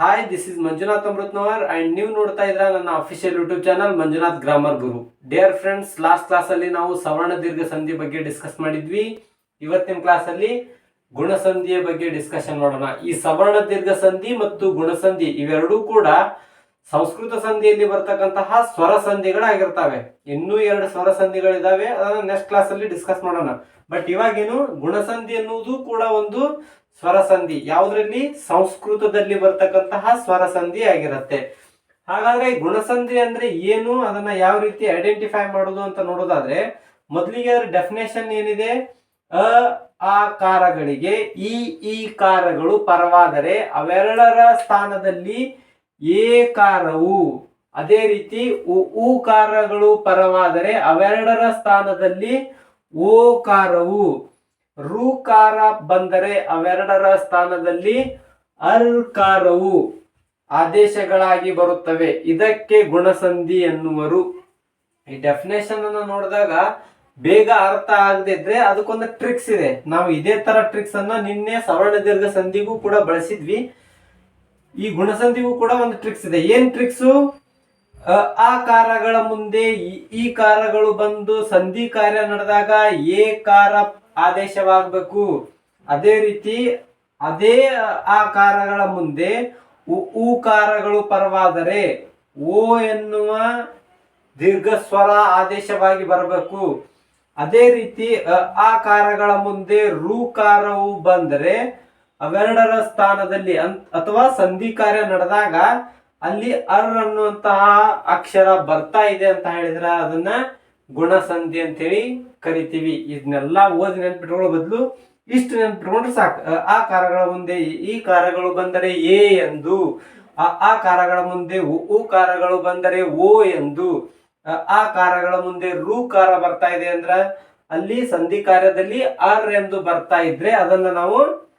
Hi this is Manjunath Amrutnavar and ನೀವು ನೋಡ್ತಾ ಇದ್ರ ನನ್ನ official YouTube channel Manjunath grammar Guru dear friends last class ಅಲ್ಲಿ ನಾವು ಸವರ್ಣ ದೀರ್ಘ ಸಂಧಿ ಬಗ್ಗೆ ಡಿಸ್ಕಸ್ ಮಾಡಿದ್ವಿ. ಇವತ್ತಿನ ಕ್ಲಾಸ್ ಅಲ್ಲಿ ಗುಣಸಂಧಿಯ ಬಗ್ಗೆ ಡಿಸ್ಕಷನ್ ಮಾಡೋಣ. ಈ ಸವರ್ಣ ದೀರ್ಘ ಸಂಧಿ ಮತ್ತು ಗುಣಸಂಧಿ ಇವೆರಡೂ ಕೂಡ ಸಂಸ್ಕೃತ ಸಂಧಿಯಲ್ಲಿ ಬರ್ತಕ್ಕಂತಹ ಸ್ವರ ಸಂಧಿಗಳಾಗಿರ್ತವೆ. ಇನ್ನೂ ಎರಡು ಸ್ವರ ಸಂಧಿಗಳಿದಾವೆ. ಅದನ್ನ ನೆಕ್ಸ್ಟ್ ಕ್ಲಾಸ್ ಅಲ್ಲಿ ಡಿಸ್ಕಸ್ ಮಾಡೋಣ. ಬಟ್ ಇವಾಗೇನು ಗುಣಸಂಧಿ ಎನ್ನುವುದು ಕೂಡ ಒಂದು ಸ್ವರ ಸಂಧಿ ಯಾವುದ್ರಲ್ಲಿ? ಸಂಸ್ಕೃತದಲ್ಲಿ ಬರ್ತಕ್ಕಂತಹ ಸ್ವರಸಂಧಿ ಆಗಿರುತ್ತೆ. ಹಾಗಾದ್ರೆ ಗುಣಸಂಧಿ ಅಂದ್ರೆ ಏನು? ಅದನ್ನ ಯಾವ ರೀತಿ ಐಡೆಂಟಿಫೈ ಮಾಡೋದು ಅಂತ ನೋಡೋದಾದ್ರೆ, ಮೊದಲಿಗೆ ಅದರ ಡೆಫಿನೇಷನ್ ಏನಿದೆ? ಅ ಆಕಾರಗಳಿಗೆ ಈ ಈ ಕಾರಗಳು ಪರವಾದರೆ ಅವೆರಡರ ಸ್ಥಾನದಲ್ಲಿ ಏಕಾರವು. ಅದೇ ರೀತಿ ಉ ಕಾರಗಳು ಪರವಾದರೆ ಅವೆರಡರ ಸ್ಥಾನದಲ್ಲಿ ಓಕಾರವು. ಋಕಾರ ಬಂದರೆ ಅವೆರಡರ ಸ್ಥಾನದಲ್ಲಿ ಅರ್ಕಾರವು ಆದೇಶಗಳಾಗಿ ಬರುತ್ತವೆ. ಇದಕ್ಕೆ ಗುಣಸಂಧಿ ಎನ್ನುವರು. ಈ ಡೆಫಿನೇಷನ್ ಅನ್ನು ನೋಡಿದಾಗ ಬೇಗ ಅರ್ಥ ಆಗದಿದ್ರೆ ಅದಕ್ಕೊಂದು ಟ್ರಿಕ್ಸ್ ಇದೆ. ನಾವು ಇದೇ ತರ ಟ್ರಿಕ್ಸ್ ಅನ್ನ ನಿನ್ನೆ ಸವರ್ಣ ದೀರ್ಘ ಸಂಧಿಗೂ ಕೂಡ ಬಳಸಿದ್ವಿ. ಈ ಗುಣಸಂಧಿಗೂ ಕೂಡ ಒಂದು ಟ್ರಿಕ್ಸ್ ಇದೆ. ಏನ್ ಟ್ರಿಕ್ಸು ಆ ಕಾರಗಳ ಮುಂದೆ ಈ ಕಾರಗಳು ಬಂದು ಸಂಧಿ ಕಾರ್ಯ ನಡೆದಾಗ ಏ, ಕಾರ ಆದೇಶವಾಗಬೇಕು. ಅದೇ ರೀತಿ ಅದೇ ಆಕಾರಗಳ ಕಾರಗಳ ಮುಂದೆ ಊಕಾರಗಳು ಪರವಾದರೆ ಓ ಎನ್ನುವ ದೀರ್ಘ ಸ್ವರ ಆದೇಶವಾಗಿ ಬರಬೇಕು. ಅದೇ ರೀತಿ ಆಕಾರಗಳ ಮುಂದೆ ರೂಕಾರವು ಬಂದರೆ ಅವೆರಡರ ಸ್ಥಾನದಲ್ಲಿ ಅಥವಾ ಸಂಧಿ ಕಾರ್ಯ ನಡೆದಾಗ ಅಲ್ಲಿ ಅರ್ ಅನ್ನುವಂತಹ ಅಕ್ಷರ ಬರ್ತಾ ಇದೆ ಅಂತ ಹೇಳಿದ್ರೆ ಅದನ್ನ ಗುಣಸಂಧಿ ಅಂತ ಹೇಳಿ ಕರಿತೀವಿ. ಇದನ್ನೆಲ್ಲ ಓದಿ ನೆನ್ಪಿಟ್ಕೊಳ್ಳೋ ಬದಲು ಇಷ್ಟು ನೆನ್ಪಿಟ್ಕೊಂಡ್ರೆ ಸಾಕು. ಆ ಕಾರಗಳ ಮುಂದೆ ಈ- ಕಾರಗಳು ಬಂದರೆ ಎ ಎಂದು. ಆ ಕಾರಗಳ ಮುಂದೆ ಉ ಕಾರಗಳು ಬಂದರೆ ಓ ಎಂದು. ಆ ಕಾರಗಳ ಮುಂದೆ ರು ಕಾರ ಬರ್ತಾ ಇದೆ ಅಂದ್ರ ಅಲ್ಲಿ ಸಂಧಿ ಕಾರ್ಯದಲ್ಲಿ ಆರ್ ಎಂದು ಬರ್ತಾ ಇದ್ರೆ ಅದನ್ನ ನಾವು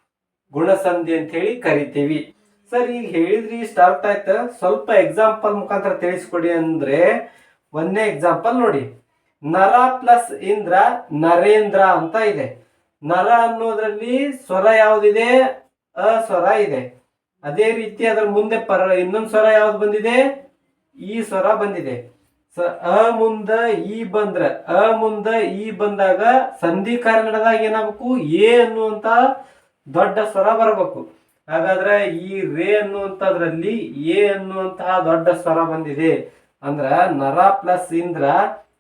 ಗುಣಸಂಧಿ ಅಂತ ಹೇಳಿ ಕರಿತೀವಿ. ಸರ್, ಈಗ ಹೇಳಿದ್ರಿ ಅರ್ಥ ಆಯ್ತು. ಸ್ವಲ್ಪ ಎಕ್ಸಾಂಪಲ್ ಮುಖಾಂತರ ತಿಳಿಸ್ಕೊಡಿ ಅಂದ್ರೆ ಒಂದೇ ಎಕ್ಸಾಂಪಲ್ ನೋಡಿ. ನರ ಪ್ಲಸ್ ಇಂದ್ರ ನರೇಂದ್ರ ಅಂತ ಇದೆ. ನರ ಅನ್ನೋದ್ರಲ್ಲಿ ಸ್ವರ ಯಾವ್ದಿದೆ? ಅ ಸ್ವರ ಇದೆ. ಅದೇ ರೀತಿ ಅದರ ಮುಂದೆ ಪರ ಇನ್ನೊಂದು ಸ್ವರ ಯಾವ್ದು ಬಂದಿದೆ? ಈ ಸ್ವರ ಬಂದಿದೆ. ಸ ಅ ಮುಂದ ಈ ಬಂದ್ರ. ಅ ಮುಂದ ಈ ಬಂದಾಗ ಸಂಧಿ ಕಾರ್ಯ ಏನಾಗಬೇಕು? ಎ ಅನ್ನುವಂತ ದೊಡ್ಡ ಸ್ವರ ಬರಬೇಕು. ಹಾಗಾದ್ರೆ ಈ ರೇ ಅನ್ನುವಂಥದ್ರಲ್ಲಿ ಎ ಅನ್ನುವಂತಹ ದೊಡ್ಡ ಸ್ವರ ಬಂದಿದೆ. ಅಂದ್ರ ನರ ಪ್ಲಸ್ ಇಂದ್ರ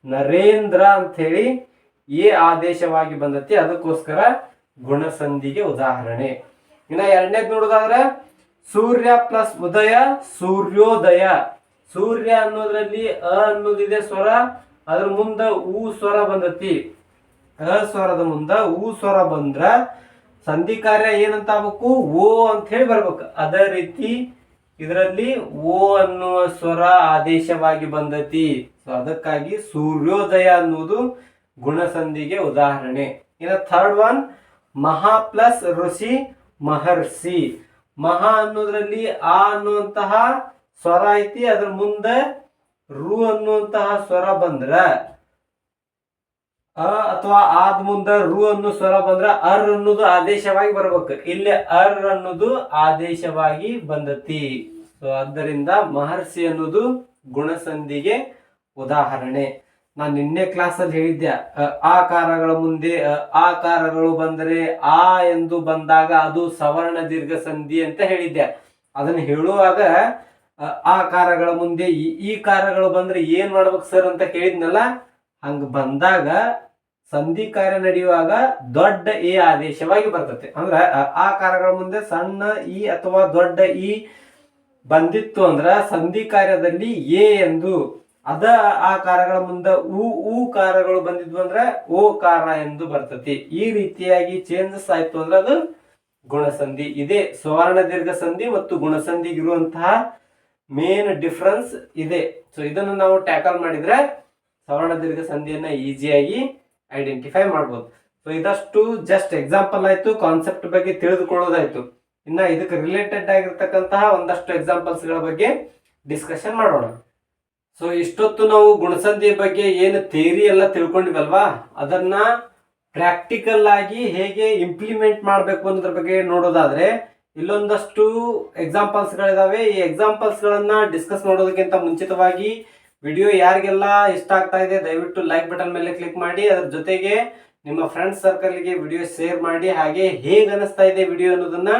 ನರೇಂದ್ರ ಅಂತ ಹೇಳಿ ಏ ಆದೇಶವಾಗಿ ಬಂದತಿ. ಅದಕ್ಕೋಸ್ಕರ ಗುಣಸಂಧಿಗೆ ಉದಾಹರಣೆ. ಇನ್ನ ಎರಡನೇದ್ ನೋಡೋದಾದ್ರೆ, ಸೂರ್ಯ ಪ್ಲಸ್ ಉದಯ, ಸೂರ್ಯೋದಯ. ಸೂರ್ಯ ಅನ್ನೋದ್ರಲ್ಲಿ ಅ ಅನ್ನೋದಿದೆ ಸ್ವರ, ಅದ್ರ ಮುಂದ ಊ ಸ್ವರ ಬಂದತಿ. ಅ ಸ್ವರದ ಮುಂದ ಊ ಸ್ವರ ಬಂದ್ರ ಸಂಧಿ ಕಾರ್ಯ ಏನಂತ ಆಗ್ಬೇಕು ಓ ಅಂತ ಹೇಳಿ ಬರ್ಬೇಕು. ಅದೇ ರೀತಿ ಇದರಲ್ಲಿ ಓ ಅನ್ನುವ ಸ್ವರ ಆದೇಶವಾಗಿ ಬಂದತಿ. ಸೊ ಅದಕ್ಕಾಗಿ ಸೂರ್ಯೋದಯ ಅನ್ನುವುದು ಗುಣಸಂಧಿಗೆ ಉದಾಹರಣೆ. ಇನ್ನು ಥರ್ಡ್ ಒನ್ ಮಹಾ ಪ್ಲಸ್ ಋಷಿ ಮಹರ್ಷಿ. ಮಹಾ ಅನ್ನೋದ್ರಲ್ಲಿ ಆ ಅನ್ನುವಂತಹ ಸ್ವರ ಐತಿ, ಅದ್ರ ಮುಂದೆ ರು ಅನ್ನುವಂತಹ ಸ್ವರ ಬಂದ್ರ ಅ ಅಥವಾ ಆದ ಮುಂದ ರು ಅನ್ನೋ ಸ್ವರ ಬಂದ್ರ ಅರ್ ಅನ್ನೋದು ಆದೇಶವಾಗಿ ಬರ್ಬೇಕು. ಇಲ್ಲಿ ಅರ್ ಅನ್ನೋದು ಆದೇಶವಾಗಿ ಬಂದತಿ. ಸೊ ಆದ್ದರಿಂದ ಮಹರ್ಷಿ ಅನ್ನೋದು ಗುಣಸಂಧಿಗೆ ಉದಾಹರಣೆ. ನಾನು ನಿನ್ನೆ ಕ್ಲಾಸ್ ಅಲ್ಲಿ ಹೇಳಿದ್ದೆ ಆಕಾರಗಳ ಮುಂದೆ ಆಕಾರಗಳು ಬಂದರೆ ಆ ಎಂದು ಬಂದಾಗ ಅದು ಸವರ್ಣ ದೀರ್ಘ ಸಂಧಿ ಅಂತ ಹೇಳಿದ್ದೆ. ಅದನ್ನ ಹೇಳುವಾಗ ಆಕಾರಗಳ ಮುಂದೆ ಈ ಕಾರಗಳು ಬಂದ್ರೆ ಏನ್ ಮಾಡ್ಬೇಕು ಸರ್ ಅಂತ ಕೇಳಿದ್ನಲ್ಲ, ಹಂಗ ಬಂದಾಗ ಸಂಧಿ ಕಾರ್ಯ ನಡೆಯುವಾಗ ದೊಡ್ಡ ಎ ಆದೇಶವಾಗಿ ಬರ್ತತೆ ಅಂದ್ರೆ, ಆ ಕಾರಗಳ ಮುಂದೆ ಸಣ್ಣ ಇ ಅಥವಾ ದೊಡ್ಡ ಇ ಬಂದಿತ್ತು ಅಂದ್ರ ಸಂಧಿ ಕಾರ್ಯದಲ್ಲಿ ಎ ಎಂದು, ಅದ ಆ ಕಾರಗಳ ಮುಂದೆ ಉ ಉ ಕಾರಗಳು ಬಂದಿದ್ವು ಅಂದ್ರೆ ಓ ಕಾರ ಎಂದು ಬರ್ತತಿ ಈ ರೀತಿಯಾಗಿ ಚೇಂಜಸ್ ಆಯ್ತು ಅಂದ್ರೆ ಅದು ಗುಣಸಂಧಿ. ಇದೆ ಸುವರ್ಣ ದೀರ್ಘ ಸಂಧಿ ಮತ್ತು ಗುಣಸಂಧಿಗಿರುವಂತಹ ಮೇನ್ ಡಿಫ್ರೆನ್ಸ್ ಇದೆ. ಸೊ ಇದನ್ನು ನಾವು ಟ್ಯಾಕಲ್ ಮಾಡಿದ್ರೆ ಸವರ್ಣ ದೀರ್ಘ ಸಂಧಿಯನ್ನ ಈಸಿಯಾಗಿ ಐಡೆಂಟಿಫೈ ಮಾಡ್ಬೋದು. ಸೊ ಇದಷ್ಟು ಜಸ್ಟ್ ಎಕ್ಸಾಂಪಲ್ ಆಯ್ತು ಕಾನ್ಸೆಪ್ಟ್ ಬಗ್ಗೆ ತಿಳಿದುಕೊಳ್ಳೋದಾಯ್ತು. ಇನ್ನ ಇದಕ್ಕೆ ರಿಲೇಟೆಡ್ ಆಗಿರ್ತಕ್ಕಂತಹ ಒಂದಷ್ಟು ಎಕ್ಸಾಂಪಲ್ಸ್ಗಳ ಬಗ್ಗೆ ಡಿಸ್ಕಷನ್ ಮಾಡೋಣ. ಸೊ ಇಷ್ಟೊತ್ತು ನಾವು ಗುಣಸಂಧಿಯ ಬಗ್ಗೆ ಏನು ಥಿಯರಿ ಎಲ್ಲ ತಿಳ್ಕೊಂಡಿವಲ್ವಾ? ಅದನ್ನ ಪ್ರಾಕ್ಟಿಕಲ್ ಆಗಿ ಹೇಗೆ ಇಂಪ್ಲಿಮೆಂಟ್ ಮಾಡಬೇಕು ಅನ್ನೋದ್ರ ಬಗ್ಗೆ ನೋಡೋದಾದ್ರೆ, ಇಲ್ಲೊಂದಷ್ಟು ಎಕ್ಸಾಂಪಲ್ಸ್ ಗಳಿದಾವೆ. ಈ ಎಕ್ಸಾಂಪಲ್ಸ್ಗಳನ್ನು ಡಿಸ್ಕಸ್ ಮಾಡೋದಕ್ಕಿಂತ ಮುಂಚಿತವಾಗಿ ವಿಡಿಯೋ ಯಾರಿಗೆಲ್ಲ ಇಷ್ಟ ಆಗ್ತಾ ಇದೆ, ದಯವಿಟ್ಟು ಲೈಕ್ ಬಟನ್ ಮೇಲೆ ಕ್ಲಿಕ್ ಮಾಡಿ. ಅದ್ರ ಜೊತೆಗೆ ನಿಮ್ಮ ಫ್ರೆಂಡ್ಸ್ ಸರ್ಕಲ್ಗೆ ವಿಡಿಯೋ ಶೇರ್ ಮಾಡಿ. ಹಾಗೆ ಹೇಗೆ ಅನಿಸ್ತಾ ಇದೆ ವಿಡಿಯೋ ಅನ್ನೋದನ್ನ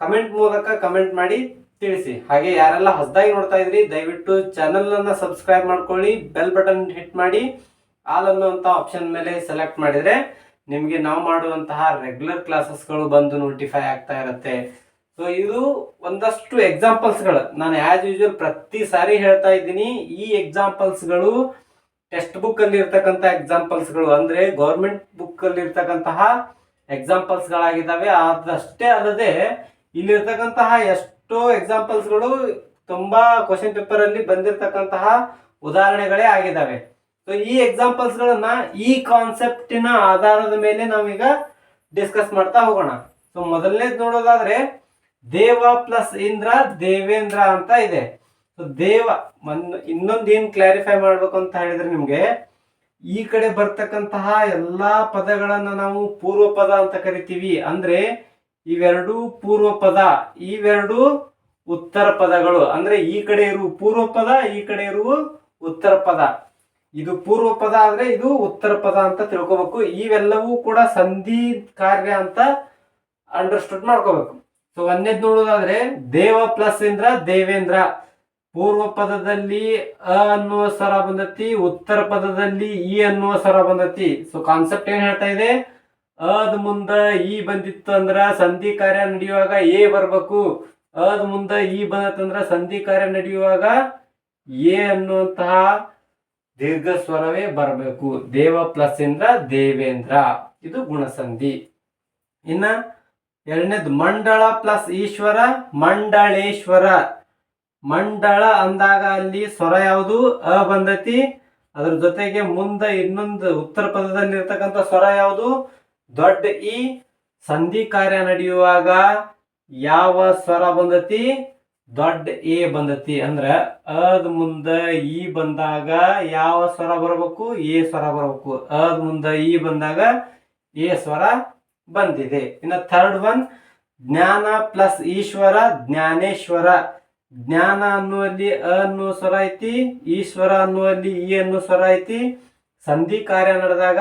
ಕಮೆಂಟ್ ಮೂಲಕ ಕಮೆಂಟ್ ಮಾಡಿ ತಿಳಿಸಿ. ಹಾಗೆ ಯಾರೆಲ್ಲ ಹೊಸದಾಗಿ ನೋಡ್ತಾ ಇದ್ರಿ, ದಯವಿಟ್ಟು ಚಾನೆಲ್ ಅನ್ನ ಸಬ್ಸ್ಕ್ರೈಬ್ ಮಾಡ್ಕೊಳ್ಳಿ ಬೆಲ್ ಬಟನ್ ಹಿಟ್ ಮಾಡಿ ಆಲ್ ಅನ್ನುವಂತ ಆಪ್ಷನ್ ಮೇಲೆ ಸೆಲೆಕ್ಟ್ ಮಾಡಿದ್ರೆ ನಿಮಗೆ ನಾವು ಮಾಡುವಂತಹ ರೆಗ್ಯುಲರ್ ಕ್ಲಾಸಸ್ಗಳು ಬಂದು ನೋಟಿಫೈ ಆಗ್ತಾ ಇರುತ್ತೆ. ಸೊ ಇದು ಒಂದಷ್ಟು ಎಕ್ಸಾಂಪಲ್ಸ್ಗಳು ನಾನು ಆಸ್ ಯೂಶುವಲ್ ಪ್ರತಿ ಸಾರಿ ಹೇಳ್ತಾ ಇದ್ದೀನಿ, ಈ ಎಕ್ಸಾಂಪಲ್ಸ್ಗಳು ಟೆಕ್ಸ್ಟ್ ಬುಕ್ ಅಲ್ಲಿ ಇರ್ತಕ್ಕಂಥ ಎಕ್ಸಾಂಪಲ್ಸ್ಗಳು ಅಂದ್ರೆ ಗೌರ್ಮೆಂಟ್ ಬುಕ್ ಅಲ್ಲಿ ಇರ್ತಕ್ಕಂತಹ ಎಕ್ಸಾಂಪಲ್ಸ್ಗಳಾಗಿದ್ದಾವೆ ಅದಷ್ಟೇ ಅಲ್ಲದೆ, ಇಲ್ಲಿರ್ತಕ್ಕಂತಹ ಎಷ್ಟೋ ಎಕ್ಸಾಂಪಲ್ಸ್ಗಳು ತುಂಬ ಕ್ವಶನ್ ಪೇಪರ್ ಅಲ್ಲಿ ಬಂದಿರತಕ್ಕಂತಹ ಉದಾಹರಣೆಗಳೇ ಆಗಿದ್ದಾವೆ. ಸೊ ಈ ಎಕ್ಸಾಂಪಲ್ಸ್ಗಳನ್ನು ಈ ಕಾನ್ಸೆಪ್ಟಿನ ಆಧಾರದ ಮೇಲೆ ನಾವೀಗ ಡಿಸ್ಕಸ್ ಮಾಡ್ತಾ ಹೋಗೋಣ. ಸೊ ಮೊದಲನೇದು ನೋಡೋದಾದ್ರೆ ದೇವ ಪ್ಲಸ್ ಇಂದ್ರ, ದೇವೇಂದ್ರ ಅಂತ ಇದೆ. ಸೊ ದೇವ ಇನ್ನೊಂದು ಏನ್ ಕ್ಲಾರಿಫೈ ಮಾಡ್ಬೇಕು ಅಂತ ಹೇಳಿದ್ರೆ ನಿಮ್ಗೆ, ಈ ಕಡೆ ಬರ್ತಕ್ಕಂತಹ ಎಲ್ಲಾ ಪದಗಳನ್ನ ನಾವು ಪೂರ್ವ ಪದ ಅಂತ ಕರಿತೀವಿ. ಅಂದ್ರೆ, ಇವೆರಡು ಪೂರ್ವ ಪದ ಇವೆರಡು ಉತ್ತರ ಪದಗಳು. ಅಂದ್ರೆ, ಈ ಕಡೆ ಇರುವ ಪೂರ್ವ ಪದ ಈ ಕಡೆ ಇರುವ ಉತ್ತರ ಪದ. ಇದು ಪೂರ್ವ ಪದ ಅಂದ್ರೆ ಇದು ಉತ್ತರ ಪದ ಅಂತ ತಿಳ್ಕೊಬೇಕು. ಇವೆಲ್ಲವೂ ಕೂಡ ಸಂಧಿ ಕಾರ್ಯ ಅಂತ ಅಂಡರ್ಸ್ಟುಡ್ ಮಾಡ್ಕೋಬೇಕು. ಸೊ ಒಂದೇದ್ ನೋಡೋದಾದ್ರೆ, ದೇವ ಪ್ಲಸ್ ಇಂದ್ರ, ದೇವೇಂದ್ರ. ಪೂರ್ವ ಪದದಲ್ಲಿ ಅ ಅನ್ನುವ ಸ್ವರ ಬಂದತಿ, ಉತ್ತರ ಪದದಲ್ಲಿ ಇ ಅನ್ನುವ ಸ್ವರ ಬಂದತಿ. ಸೊ ಕಾನ್ಸೆಪ್ಟ್ ಏನ್ ಹೇಳ್ತಾ ಇದೆ? ಅದ್ ಮುಂದ ಇ ಬಂದಿತ್ತು ಅಂದ್ರ ಸಂಧಿ ಕಾರ್ಯ ನಡೆಯುವಾಗ ಎ ಬರ್ಬೇಕು. ಅದ್ ಮುಂದ ಇ ಬಂದತ್ತಂದ್ರ ಸಂಧಿ ಕಾರ್ಯ ನಡೆಯುವಾಗ ಎ ಅನ್ನುವಂತಹ ದೀರ್ಘ ಸ್ವರವೇ ಬರಬೇಕು. ದೇವ ಪ್ಲಸ್ ಇಂದ್ರ, ದೇವೇಂದ್ರ. ಇದು ಗುಣಸಂಧಿ. ಇನ್ನ ಎರಡನೇದು ಮಂಡಳ ಪ್ಲಸ್ ಈಶ್ವರ, ಮಂಡಳೇಶ್ವರ. ಮಂಡಳ ಅಂದಾಗ ಅಲ್ಲಿ ಸ್ವರ ಯಾವುದು? ಅ ಬಂದತಿ. ಅದ್ರ ಜೊತೆಗೆ ಮುಂದೆ ಇನ್ನೊಂದು ಉತ್ತರ ಪದದಲ್ಲಿ ಇರ್ತಕ್ಕಂಥ ಸ್ವರ ಯಾವುದು? ದೊಡ್ಡ ಇ. ಸಂಧಿ ಕಾರ್ಯ ನಡೆಯುವಾಗ ಯಾವ ಸ್ವರ ಬಂದತಿ? ದೊಡ್ಡ ಎ ಬಂದತಿ. ಅಂದ್ರ ಅದ್ ಮುಂದ ಇ ಬಂದಾಗ ಯಾವ ಸ್ವರ ಬರಬೇಕು? ಎ ಸ್ವರ ಬರಬೇಕು. ಅದ್ ಮುಂದ ಇ ಬಂದಾಗ ಎ ಸ್ವರ ಬಂದಿದೆ. ಇನ್ನು ಥರ್ಡ್ ಒನ್ ಜ್ಞಾನ ಪ್ಲಸ್ ಈಶ್ವರ, ಜ್ಞಾನೇಶ್ವರ. ಜ್ಞಾನ ಅನ್ನುವಲ್ಲಿ ಅ ಅನ್ನುವ ಸ್ವರ ಐತಿ, ಈಶ್ವರ ಅನ್ನುವಲ್ಲಿ ಇ ಅನ್ನುವ ಸ್ವರ ಐತಿ. ಸಂಧಿ ಕಾರ್ಯ ನಡೆದಾಗ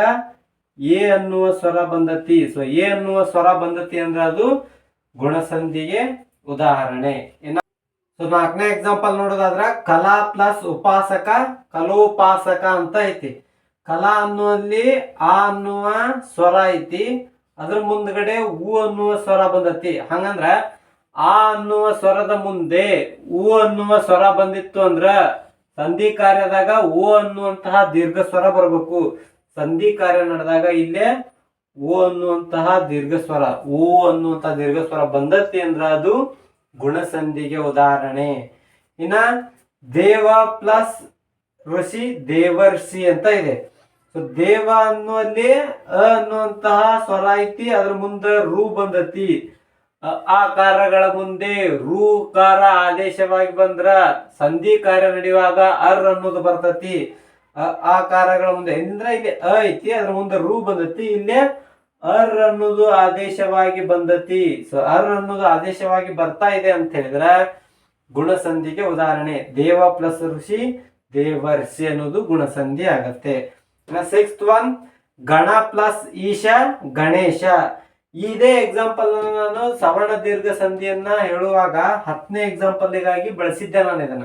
ಎ ಅನ್ನುವ ಸ್ವರ ಬಂದತಿ. ಸೊ ಎ ಅನ್ನುವ ಸ್ವರ ಬಂದತಿ ಅಂದ್ರೆ ಅದು ಗುಣಸಂಧಿಗೆ ಉದಾಹರಣೆ. ಇನ್ನ ಸೊ ನಾಲ್ಕನೇ ಎಕ್ಸಾಂಪಲ್ ನೋಡೋದಾದ್ರ ಕಲಾ ಪ್ಲಸ್ ಉಪಾಸಕ, ಕಲೋಪಾಸಕ ಅಂತ ಐತಿ. ಕಲಾ ಅನ್ನುವಲ್ಲಿ ಆ ಅನ್ನುವ ಸ್ವರ ಐತಿ. ಅದ್ರ ಮುಂದ್ಗಡೆ ಹೂ ಅನ್ನುವ ಸ್ವರ ಬಂದತಿ. ಹಂಗಂದ್ರ ಆ ಅನ್ನುವ ಸ್ವರದ ಮುಂದೆ ಹೂ ಅನ್ನುವ ಸ್ವರ ಬಂದಿತ್ತು ಅಂದ್ರ ಸಂಧಿ ಕಾರ್ಯದಾಗ ಓ ಅನ್ನುವಂತಹ ದೀರ್ಘ ಸ್ವರ ಬರಬೇಕು. ಸಂಧಿ ಕಾರ್ಯ ನಡೆದಾಗ ಇಲ್ಲೇ ಓ ಅನ್ನುವಂತಹ ದೀರ್ಘ ಸ್ವರ ಓ ಅನ್ನುವಂತಹ ದೀರ್ಘ ಸ್ವರ ಬಂದತಿ ಅಂದ್ರ ಅದು ಗುಣಸಂಧಿಗೆ ಉದಾಹರಣೆ. ಇನ್ನ ದೇವ ಪ್ಲಸ್ ಋಷಿ ದೇವರ್ಷಿ ಅಂತ ಇದೆ. ದೇವ ಅನ್ನುವಲ್ಲಿ ಅ ಅನ್ನುವಂತಹ ಸ್ವರ ಐತಿ, ಅದ್ರ ಮುಂದೆ ರು ಬಂದತಿ. ಆ ಆಕಾರಗಳ ಮುಂದೆ ಕಾರ ಆದೇಶವಾಗಿ ಬಂದ್ರ ಸಂಧಿ ಕಾರ್ಯ ನಡೆಯುವಾಗ ಅರ್ ಅನ್ನೋದು ಬರ್ತತಿ. ಆ ಆಕಾರಗಳ ಮುಂದೆ. ಅಂದ್ರೆ ಇಲ್ಲಿ ಅ ಐತಿ, ಅದ್ರ ಮುಂದೆ ರು ಬಂದತಿ. ಇಲ್ಲೇ ಅರ್ ಅನ್ನೋದು ಆದೇಶವಾಗಿ ಬಂದತಿ. ಸೊ ಅರ್ ಅನ್ನೋದು ಆದೇಶವಾಗಿ ಬರ್ತಾ ಇದೆ ಅಂತ ಹೇಳಿದ್ರ ಗುಣಸಂಧಿಗೆ ಉದಾಹರಣೆ. ದೇವ ಪ್ಲಸ್ ಋಷಿ, ದೇವರ್ಷಿ ಅನ್ನೋದು ಗುಣಸಂಧಿ ಆಗತ್ತೆ. ಸಿಕ್ಸ್ತ್ ಒನ್ ಗಣ ಪ್ಲಸ್ ಈಶ, ಗಣೇಶ. ಇದೇ ಎಕ್ಸಾಂಪಲ್ ನಾನು ಸವರ್ಣ ದೀರ್ಘ ಸಂಧಿಯನ್ನ ಹೇಳುವಾಗ ಹತ್ತನೇ ಎಕ್ಸಾಂಪಲ್ಗಾಗಿ ಬಳಸಿದ್ದೆ ನಾನು ಇದನ್ನ.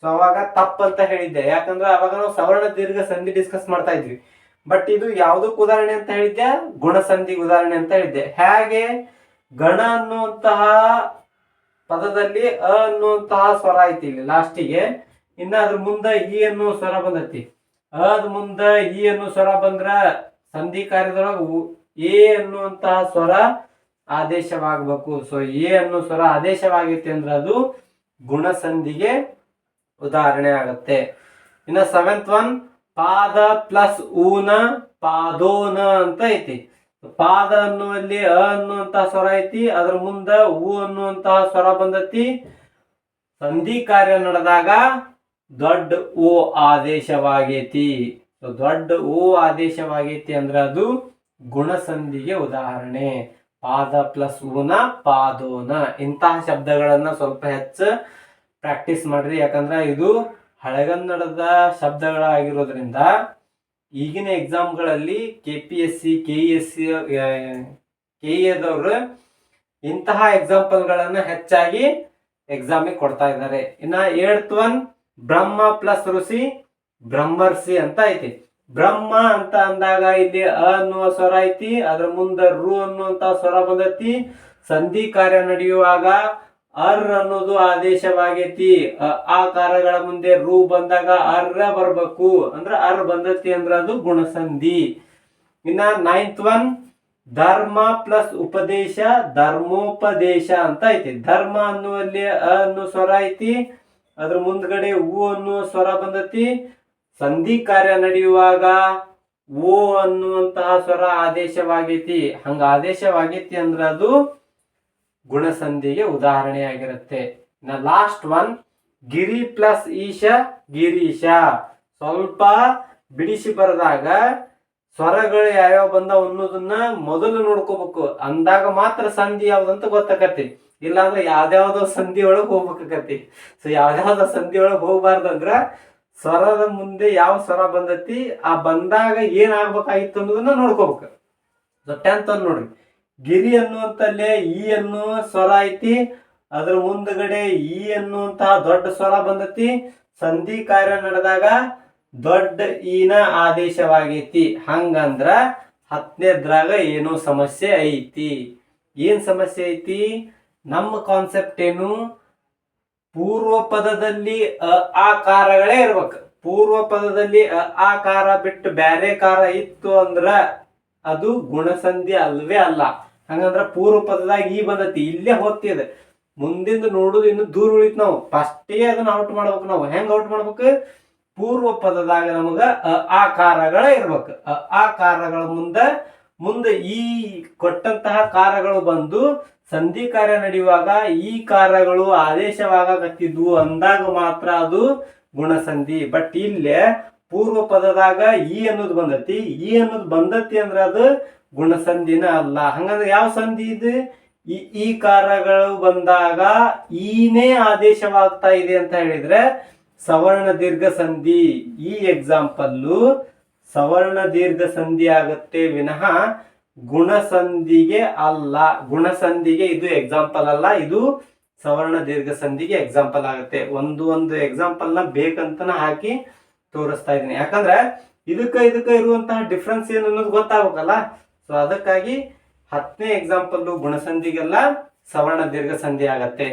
ಸೊ ಅವಾಗ ತಪ್ಪಂತ ಹೇಳಿದ್ದೆ. ಯಾಕಂದ್ರೆ ಅವಾಗ ನಾವು ಸವರ್ಣ ದೀರ್ಘ ಸಂಧಿ ಡಿಸ್ಕಸ್ ಮಾಡ್ತಾ ಇದ್ವಿ. ಬಟ್ ಇದು ಯಾವುದಕ್ಕೆ ಉದಾಹರಣೆ ಅಂತ ಹೇಳಿದ್ದೆ? ಗುಣಸಂಧಿ ಉದಾಹರಣೆ ಅಂತ ಹೇಳಿದ್ದೆ. ಹೇಗೆ? ಗಣ ಅನ್ನುವಂತಹ ಪದದಲ್ಲಿ ಅ ಅನ್ನುವಂತಹ ಸ್ವರ ಐತಿ ಇಲ್ಲಿ ಲಾಸ್ಟಿಗೆ. ಇನ್ನ ಅದ್ರ ಮುಂದೆ ಇ ಅನ್ನುವ ಸ್ವರ ಬಂದೈತಿ. ಅದ್ ಮುಂದ ಈ ಅನ್ನೋ ಸ್ವರ ಬಂದ್ರ ಸಂಧಿ ಕಾರ್ಯದೊಳಗ ಎ ಅನ್ನುವಂತಹ ಸ್ವರ ಆದೇಶವಾಗಬೇಕು. ಸೊ ಎ ಅನ್ನೋ ಸ್ವರ ಆದೇಶವಾಗಿತ್ತು ಅಂದ್ರೆ ಅದು ಗುಣಸಂಧಿಗೆ ಉದಾಹರಣೆ ಆಗತ್ತೆ. ಇನ್ನ ಸೆವೆಂತ್ ಒನ್ ಪಾದ ಪ್ಲಸ್ ಊನ ಪಾದೋನ ಅಂತ ಐತಿ. ಪಾದ ಅನ್ನುವಲ್ಲಿ ಅ ಅನ್ನುವಂತಹ ಸ್ವರ ಐತಿ. ಅದ್ರ ಮುಂದ ಊ ಅನ್ನುವಂತಹ ಸ್ವರ ಬಂದತಿ. ಸಂಧಿ ಕಾರ್ಯ ನಡೆದಾಗ ದೊಡ್ಡ ಓ ಆದೇಶವಾಗೈತಿ. ದೊಡ್ಡ ಓ ಆದೇಶವಾಗೈತಿ ಅಂದ್ರೆ ಅದು ಗುಣಸಂಧಿಗೆ ಉದಾಹರಣೆ. ಪಾದ ಪ್ಲಸ್ ಊನ ಪಾದೋನ. ಇಂತಹ ಶಬ್ದಗಳನ್ನು ಸ್ವಲ್ಪ ಹೆಚ್ಚು ಪ್ರಾಕ್ಟೀಸ್ ಮಾಡ್ರಿ. ಯಾಕಂದ್ರೆ ಇದು ಹಳೆಗನ್ನಡದ ಶಬ್ದಗಳಾಗಿರೋದ್ರಿಂದ ಈಗಿನ ಎಕ್ಸಾಮ್ಗಳಲ್ಲಿ K P S C K S C K ಎದವರು ಇಂತಹ ಎಕ್ಸಾಂಪಲ್ಗಳನ್ನು ಹೆಚ್ಚಾಗಿ ಎಕ್ಸಾಮಿಗೆ ಕೊಡ್ತಾ ಇದ್ದಾರೆ. ಇನ್ನ ಏಳ್ತ್ ಒನ್ ಬ್ರಹ್ಮ ಪ್ಲಸ್ ಋಷಿ, ಬ್ರಹ್ಮರ್ಷಿ ಅಂತ ಐತಿ. ಬ್ರಹ್ಮ ಅಂತ ಅಂದಾಗ ಇಲ್ಲಿ ಅ ಅನ್ನುವ ಸ್ವರ ಐತಿ, ಅದ್ರ ಮುಂದೆ ರು ಅನ್ನುವಂತ ಸ್ವರ ಬಂದೈತಿ. ಸಂಧಿ ಕಾರ್ಯ ನಡೆಯುವಾಗ ಅರ್ ಅನ್ನೋದು ಆದೇಶವಾಗೈತಿ. ಆ ಕಾರಗಳ ಮುಂದೆ ರು ಬಂದಾಗ ಅರ್ರ ಬರ್ಬೇಕು. ಅಂದ್ರೆ ಅರ್ ಬಂದೈತಿ ಅಂದ್ರ ಅದು ಗುಣಸಂಧಿ. ಇನ್ನ ನೈನ್ತ್ ಒನ್ ಧರ್ಮ ಪ್ಲಸ್ ಉಪದೇಶ, ಧರ್ಮೋಪದೇಶ ಅಂತ ಐತಿ. ಧರ್ಮ ಅನ್ನುವಲ್ಲಿ ಅ ಅನ್ನೋ ಸ್ವರ ಐತಿ. ಅದ್ರ ಮುಂದ್ಗಡೆ ಉ ಅನ್ನುವ ಸ್ವರ ಬಂದತಿ. ಸಂಧಿ ಕಾರ್ಯ ನಡೆಯುವಾಗ ಓ ಅನ್ನುವಂತಹ ಸ್ವರ ಆದೇಶವಾಗೈತಿ. ಹಂಗ ಆದೇಶವಾಗೈತಿ ಅಂದ್ರೆ ಅದು ಗುಣಸಂಧಿಗೆ ಉದಾಹರಣೆಯಾಗಿರುತ್ತೆ ಲಾಸ್ಟ್ ಒನ್, ಗಿರಿ ಪ್ಲಸ್ ಈಶ ಗಿರೀಶ ಸ್ವಲ್ಪ ಬಿಡಿಸಿ ಬರೆದಾಗ ಸ್ವರಗಳು ಯಾವ್ಯಾವ ಬಂದಾವ ಅನ್ನೋದನ್ನ ಮೊದಲು ನೋಡ್ಕೋಬೇಕು. ಅಂದಾಗ ಮಾತ್ರ ಸಂಧಿ ಯಾವ್ದಂತ ಗೊತ್ತಾಕತಿ ಇಲ್ಲಾಂದ್ರೆ ಯಾವ್ದ್ಯಾವ್ದೋ ಸಂಧಿ ಒಳಗೆ ಹೋಗ್ಬೇಕಾಗತ್ತಿ. ಸೊ ಯಾವ್ದ್ಯಾವ್ದೋ ಸಂಧಿ ಒಳಗೆ ಹೋಗ್ಬಾರ್ದಂದ್ರ ಸ್ವರದ ಮುಂದೆ ಯಾವ ಸ್ವರ ಬಂದತಿ, ಆ ಬಂದಾಗ ಏನ್ ಆಗ್ಬೇಕಾಗಿತ್ತು ಅನ್ನೋದನ್ನ ನೋಡ್ಕೋಬೇಕು. ಅನ್ ನೋಡ್ರಿ, ಗಿರಿ ಅನ್ನುವಂತಲ್ಲೇ ಈ ಅನ್ನೋ ಸ್ವರ ಐತಿ, ಅದ್ರ ಮುಂದ್ಗಡೆ ಈ ಅನ್ನುವಂತಹ ದೊಡ್ಡ ಸ್ವರ ಬಂದತಿ, ಸಂಧಿ ಕಾರ್ಯ ನಡೆದಾಗ ದೊಡ್ಡ ಈನ ಆದೇಶವಾಗೈತಿ. ಹಂಗಂದ್ರ ಹತ್ತನೇದ್ರಾಗ ಏನೋ ಸಮಸ್ಯೆ ಐತಿ. ಏನ್ ಸಮಸ್ಯೆ ಐತಿ? ನಮ್ಮ ಕಾನ್ಸೆಪ್ಟ್ ಏನು? ಪೂರ್ವ ಪದದಲ್ಲಿ ಅ, ಆಕಾರಗಳೇ ಇರ್ಬೇಕು. ಪೂರ್ವ ಪದದಲ್ಲಿ ಅ, ಆಕಾರ ಬಿಟ್ಟು ಬ್ಯಾರೆ ಕಾರ ಇತ್ತು ಅಂದ್ರ ಅದು ಗುಣಸಂಧಿ ಅಲ್ವೇ ಅಲ್ಲ. ಹಂಗಂದ್ರ ಪೂರ್ವ ಪದದಾಗ ಈ ಬಂದತಿ, ಇಲ್ಲೇ ಹೋಗ್ತಿದೆ ಮುಂದಿಂದ ನೋಡುದು ಇನ್ನು ದೂರ ಉಳಿತು ನಾವು. ಫಸ್ಟೇ ಅದನ್ನ ಔಟ್ ಮಾಡ್ಬೇಕು ನಾವು. ಹೆಂಗ್ ಔಟ್ ಮಾಡ್ಬೇಕು? ಪೂರ್ವ ಪದದಾಗ ನಮಗ, ಅ, ಆಕಾರಗಳೇ ಇರ್ಬೇಕು. ಅ, ಆಕಾರಗಳ ಮುಂದ ಮುಂದೆ ಈ ಕೊಟ್ಟಂತಹ ಕಾರಗಳು ಬಂದು ಸಂಧಿ ಕಾರ್ಯ ನಡೆಯುವಾಗ ಈ ಕಾರಗಳು ಆದೇಶವಾಗತ್ತಿದ್ವು ಅಂದಾಗ ಮಾತ್ರ ಅದು ಗುಣಸಂಧಿ. ಬಟ್ ಇಲ್ಲೇ ಪೂರ್ವ ಪದದಾಗ ಈ ಅನ್ನೋದು ಬಂದತಿ. ಈ ಅನ್ನೋದು ಬಂದತಿ ಅಂದ್ರೆ ಅದು ಗುಣಸಂಧಿನ ಅಲ್ಲ. ಹಂಗಂದ್ರೆ ಯಾವ ಸಂಧಿ ಇದು? ಈ ಈ ಕಾರಗಳು ಬಂದಾಗ ಈನೇ ಆದೇಶವಾಗ್ತಾ ಇದೆ ಅಂತ ಹೇಳಿದ್ರೆ ಸವರ್ಣ ದೀರ್ಘ ಸಂಧಿ. ಈ ಎಕ್ಸಾಂಪಲ್ಲು ಸವರ್ಣ ದೀರ್ಘ ಸಂಧಿ ಆಗುತ್ತೆ ವಿನಃ ಗುಣಸಂಧಿಗೆ ಅಲ್ಲ. ಗುಣಸಂಧಿಗೆ ಇದು ಎಕ್ಸಾಂಪಲ್ ಅಲ್ಲ. ಇದು ಸವರ್ಣ ದೀರ್ಘ ಸಂಧಿಗೆ ಎಕ್ಸಾಂಪಲ್ ಆಗುತ್ತೆ. ಒಂದು ಒಂದು ಎಕ್ಸಾಂಪಲ್ನ ಬೇಕಂತನ ಹಾಕಿ ತೋರಿಸ್ತಾ ಇದ್ದೀನಿ. ಯಾಕಂದ್ರೆ ಇದಕ್ಕ ಇದಕ್ಕ ಇರುವಂತಹ ಡಿಫ್ರೆನ್ಸ್ ಏನು ಅನ್ನೋದು ಗೊತ್ತಾಗಬೇಕಲ್ಲ. ಸೊ ಅದಕ್ಕಾಗಿ ಹತ್ತನೇ ಎಕ್ಸಾಂಪಲ್ ಗುಣಸಂಧಿಗೆಲ್ಲ ಸವರ್ಣ ದೀರ್ಘ ಸಂಧಿ ಆಗತ್ತೆ.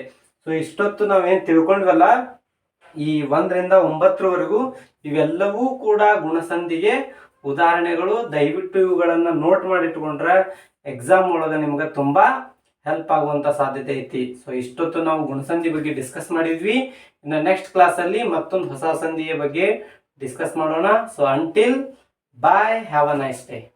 ಸೊ ಇಷ್ಟೊತ್ತು ನಾವೇನ್ ತಿಳ್ಕೊಂಡ್ವಲ್ಲ ಈ ಒಂದರಿಂದ ಒಂಬತ್ತರವರೆಗೂ ಇವೆಲ್ಲವೂ ಕೂಡ ಗುಣಸಂಧಿಗೆ ಉದಾಹರಣೆಗಳು. ದಯವಿಟ್ಟು ಇವುಗಳನ್ನು ನೋಟ್ ಮಾಡಿಟ್ಕೊಂಡ್ರೆ ಎಕ್ಸಾಮ್ ಒಳಗೆ ನಿಮ್ಗೆ ತುಂಬ ಹೆಲ್ಪ್ ಆಗುವಂತ ಸಾಧ್ಯತೆ ಐತಿ. ಸೊ ಇಷ್ಟೊತ್ತು ನಾವು ಗುಣಸಂಧಿ ಬಗ್ಗೆ ಡಿಸ್ಕಸ್ ಮಾಡಿದ್ವಿ. ಇನ್ನು ನೆಕ್ಸ್ಟ್ ಕ್ಲಾಸ್ ಅಲ್ಲಿ ಮತ್ತೊಂದು ಹೊಸ ಸಂಧಿಯ ಬಗ್ಗೆ ಡಿಸ್ಕಸ್ ಮಾಡೋಣ. So until bye have a nice day